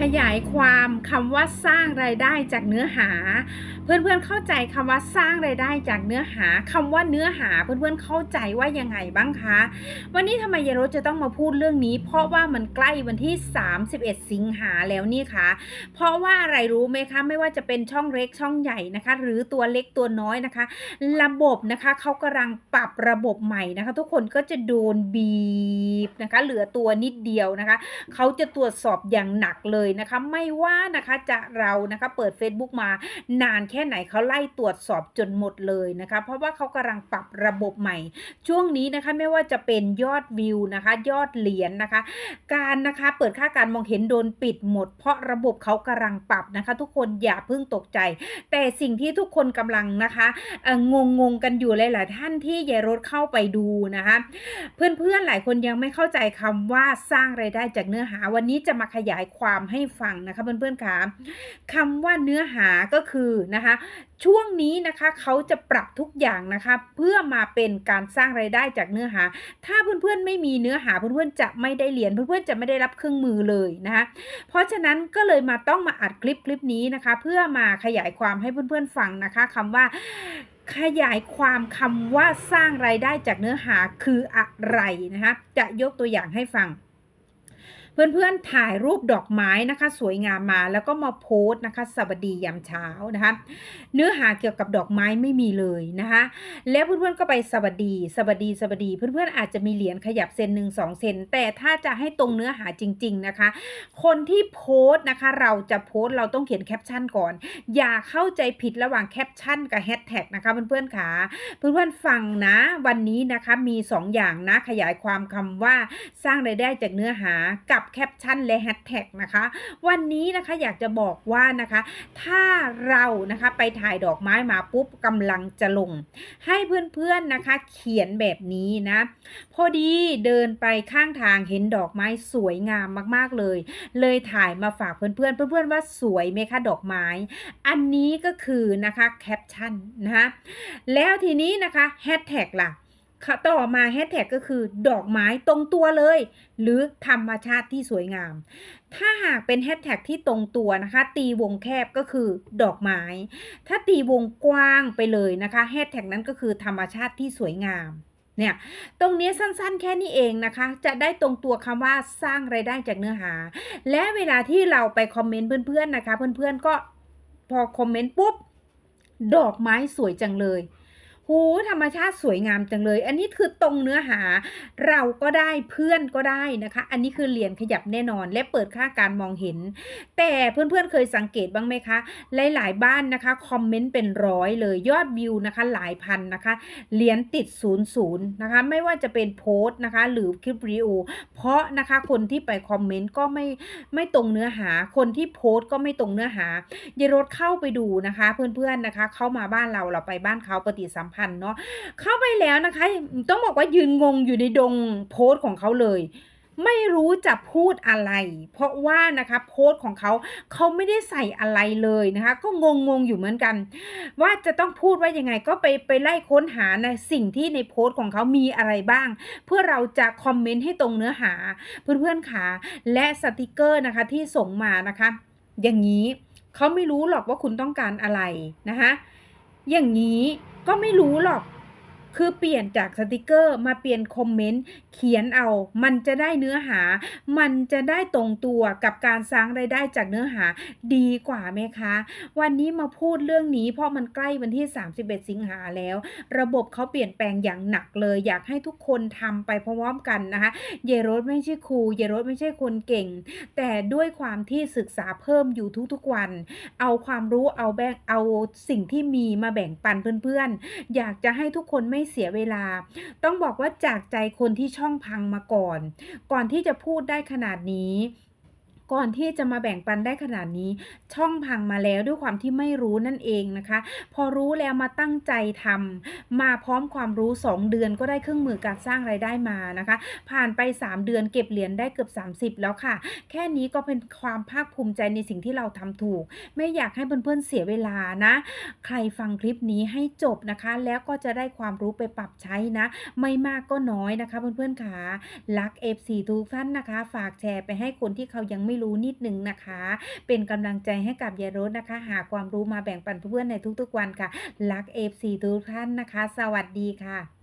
ขยายความคำว่าสร้างรายได้จากเนื้อหา เพื่อนๆเข้าใจคำว่าสร้างรายได้จากเนื้อหาคำว่าเนื้อหาเพื่อนๆเข้าใจว่ายังไงบ้างคะ วันนี้ทำไมยายรถจะต้องมาพูดเรื่องนี้ เพราะว่ามันใกล้วันที่ 31 สิงหาแล้วนี่คะเพราะว่าอะไรรู้ไหมคะ ไม่ว่าจะเป็นช่องเล็กช่องใหญ่นะคะ หรือตัวเล็กตัวน้อยนะคะ ระบบนะคะเขากำลังปรับระบบใหม่นะคะ ทุกคนก็จะโดนบีบนะคะ เหลือตัวนิดเดียวนะคะเขาจะตรวจสอบอย่างหนักเลยนะคะ ไม่ว่านะคะจะเรานะคะเปิด Facebook มานานแค่ไหนเขาไล่ตรวจสอบจนหมดเลยนะคะ เพราะว่าเขากำลังปรับระบบใหม่ ช่วงนี้นะคะไม่ว่าจะเป็นยอดวิวนะคะ ยอดเหรียญนะคะ การนะคะเปิดค่าการมองเห็นโดนปิดหมด เพราะระบบเขากำลังปรับนะคะ ทุกคนอย่าเพิ่งตกใจ แต่สิ่งที่ทุกคนกำลังนะคะเอ่องงงกันอยู่หลาย ๆ ท่านที่ยายรถเข้าไปดูนะคะ เพื่อน ๆ หลายคนยังไม่เข้าใจคำว่าสร้างไรายได้จากเนื้อหาวันนี้จะมาขยายความให้ฟังนะคะเพื่อนๆคะคำว่าเนื้อหาก็คือนะคะช่วงนี้นะคะเขาจะปรับทุกอย่างนะคะเพื่อมาเป็นการสร้างไรายได้จากเนื้อหา ถ้าเพื่อนๆไม่มีเนื้อหาเพื่อนๆจะไม่ได้เหรียนเพื่อนๆจะไม่ได้รับเครื่องมือเลยนะคะเพราะฉะนั้นก็เลยมาต้องมาอัดคลิปคลิปนี้นะคะ เพื่อมาขยายความให้เพื่อนๆฟังนะคะคำว่าขยายความคำว่าสร้างรายได้จากเนื้อหาคืออะไรนะคะจะยกตัวอย่างให้ฟัง เพื่อนๆถ่ายรูปดอกไม้นะคะ สวยงามมาแล้วก็มาโพสต์นะคะสวัสดียามเช้านะคะ เนื้อหาเกี่ยวกับดอกไม้ไม่มีเลยนะคะ แล้วเพื่อนๆก็ไปสวัสดีสวัสดีสวัสดีเพื่อนๆอาจจะมีเหรียญขยับเซนหนึ่งสองเซนแต่ถ้าจะให้ตรงเนื้อหาจริง ๆนะคะ คนที่โพสต์นะคะ เราจะโพสต์เราต้องเขียนแคปชั่นก่อน อย่าเข้าใจผิดระหว่างแคปชั่นกับแฮชแท็กนะคะเพื่อนๆค่ะเพื่อนๆฟังนะวันนี้นะคะมี 2 อย่างนะขยายความคำว่าสร้างรายได้จากเนื้อหากับแคปชั่นและแฮชแท็กนะคะ วันนี้นะคะอยากจะบอกว่านะคะ ถ้าเรานะคะไปถ่ายดอกไม้มาปุ๊บกำลังจะลง ให้เพื่อนๆนะคะ เขียนแบบนี้นะ พอดีเดินไปข้างทางเห็นดอกไม้สวยงามมากๆเลย เลยถ่ายมาฝากเพื่อนๆเพื่อนๆว่าสวยไหมคะดอกไม้ อันนี้ก็คือนะคะแคปชั่นนะคะแล้วทีนี้นะคะแฮชแท็กล่ะ ต่อมาแฮชแท็กก็คือดอกไม้ตรงตัวเลย หรือธรรมชาติที่สวยงาม ถ้าหากเป็นแฮชแท็กที่ตรงตัวนะคะ ตีวงแคบก็คือดอกไม้ ถ้าตีวงกว้างไปเลยนะคะแฮชแท็กนั้นก็คือธรรมชาติที่สวยงามเนี่ยตรงนี้สั้นๆแค่นี้เองนะคะ จะได้ตรงตัวคำว่าสร้างไรายได้จากเนื้อหา และเวลาที่เราไปคอมเมนต์เพื่อนๆนะคะ เพื่อนๆก็พอคอมเมนต์ปุ๊บ ดอกไม้สวยจังเลย หูธรรมชาติสวยงามจังเลย อันนี้คือตรงเนื้อหา เราก็ได้เพื่อนก็ได้นะคะ อันนี้คือเหรียญขยับแน่นอน และเปิดค่าการมองเห็น แต่เพื่อนๆเคยสังเกตบ้างไหมคะ หลายๆบ้านนะคะคอมเมนต์เป็นร้อยเลยยอดวิวนะคะหลายพันนะคะเหรียญติดศูนย์ศูนย์นะคะไม่ว่าจะเป็นโพสต์นะคะหรือคลิปวิดีโอเพราะนะคะคนที่ไปคอมเมนต์ก็ไม่ไม่ตรงเนื้อหา คนที่โพสต์ก็ไม่ตรงเนื้อหายายรถเข้าไปดูนะคะ เพื่อนๆนะคะ เข้ามาบ้านเราเราไปบ้านเขาปฏิสัมพันธ์เนาะเข้าไปแล้วนะคะ ต้องบอกว่ายืนงงอยู่ในดงโพสต์ของเขาเลย ไม่รู้จะพูดอะไร เพราะว่านะคะโพสต์ของเขาเขาไม่ได้ใส่อะไรเลยนะคะ ก็งงงอยู่เหมือนกัน ว่าจะต้องพูดว่ายังไงก็ไปไปไล่ค้นหาในสิ่งที่ในโพสต์ของเขามีอะไรบ้าง เพื่อเราจะคอมเมนต์ให้ตรงเนื้อหาเพื่อนๆค่ะและสติกเกอร์นะคะที่ส่งมานะคะ อย่างนี้เขาไม่รู้หรอกว่าคุณต้องการอะไรนะคะอย่างนี้ ก็ไม่รู้หรอก คือเปลี่ยนจากสติกเกอร์มาเปลี่ยนคอมเมนต์เขียนเอา มันจะได้เนื้อหา มันจะได้ตรงตัวกับการสร้างรายได้จากเนื้อหาดีกว่าไหมคะ วันนี้มาพูดเรื่องนี้เพราะมันใกล้วันที่ 31 สิงหาแล้ว ระบบเขาเปลี่ยนแปลงอย่างหนักเลย อยากให้ทุกคนทำไปพร้อมกันนะคะเยรถไม่ใช่ครูเยรถไม่ใช่คนเก่ง แต่ด้วยความที่ศึกษาเพิ่มอยู่ทุกๆวัน เอาความรู้เอาแบ่งเอาสิ่งที่มีมาแบ่งปันเพื่อนๆ อยากจะให้ทุกคนไม่เสียเวลา ต้องบอกว่าจากใจคนที่ช่องพังมาก่อน ก่อนที่จะพูดได้ขนาดนี้ ก่อนที่จะมาแบ่งปันได้ขนาดนี้ช่องพังมาแล้วด้วยความที่ไม่รู้นั่นเองนะคะ พอรู้แล้วมาตั้งใจทำมาพร้อมความรู้ 2 เดือนก็ได้เครื่องมือการสร้างไรายได้มานะคะ ผ่านไป 3 เดือนเก็บเหรียญได้เกือบ 30 แล้วค่ะ แค่นี้ก็เป็นความภาคภูมิใจในสิ่งที่เราทำถูก ไม่อยากให้เพื่อนๆเสียเวลานะ ใครฟังคลิปนี้ให้จบนะคะ แล้วก็จะได้ความรู้ไปปรับใช้นะ ไม่มากก็น้อยนะคะเพื่อนๆค่ะรัก FC ทุกท่านนะคะ ฝากแชร์ไปให้คนที่เขายังไม่รู้นิดหนึ่งนะคะ เป็นกำลังใจให้กับยายรถนะคะ หาความรู้มาแบ่งปันเพื่อนในทุกๆวันค่ะ รักเอฟซีทุกท่านนะคะ สวัสดีค่ะ